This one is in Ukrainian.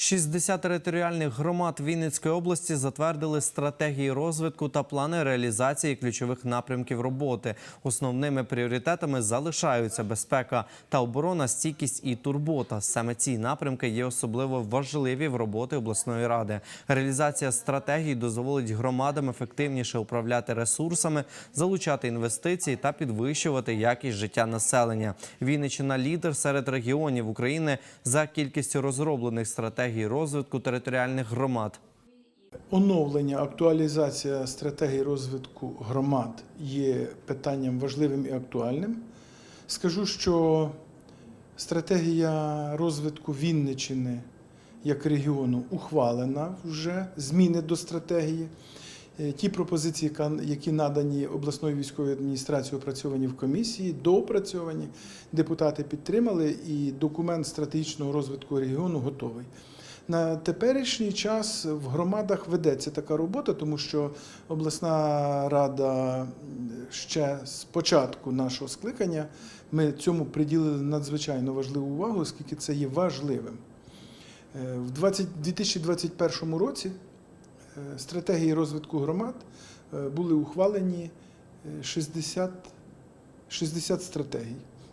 60 територіальних громад Вінницької області затвердили стратегії розвитку та плани реалізації ключових напрямків роботи. Основними пріоритетами залишаються безпека та оборона, стійкість і турбота. Саме ці напрямки є особливо важливі в роботі обласної ради. Реалізація стратегій дозволить громадам ефективніше управляти ресурсами, залучати інвестиції та підвищувати якість життя населення. Вінниччина – лідер серед регіонів України за кількістю розроблених стратегій розвитку територіальних громад. Оновлення, актуалізація стратегії розвитку громад є питанням важливим і актуальним. Скажу, що стратегія розвитку Вінничини як регіону ухвалена вже, зміни до стратегії. Е, Ті пропозиції, які надані обласною військовою адміністрацією, опрацьовані в комісії, доопрацьовані, депутати підтримали, і документ стратегічного розвитку регіону готовий. На теперішній час в громадах ведеться така робота, тому що обласна рада ще з початку нашого скликання ми цьому приділили надзвичайно важливу увагу, оскільки це є важливим. Е, В 20 2021 році е, стратегії розвитку громад е, були ухвалені е, 60, 60 стратегій.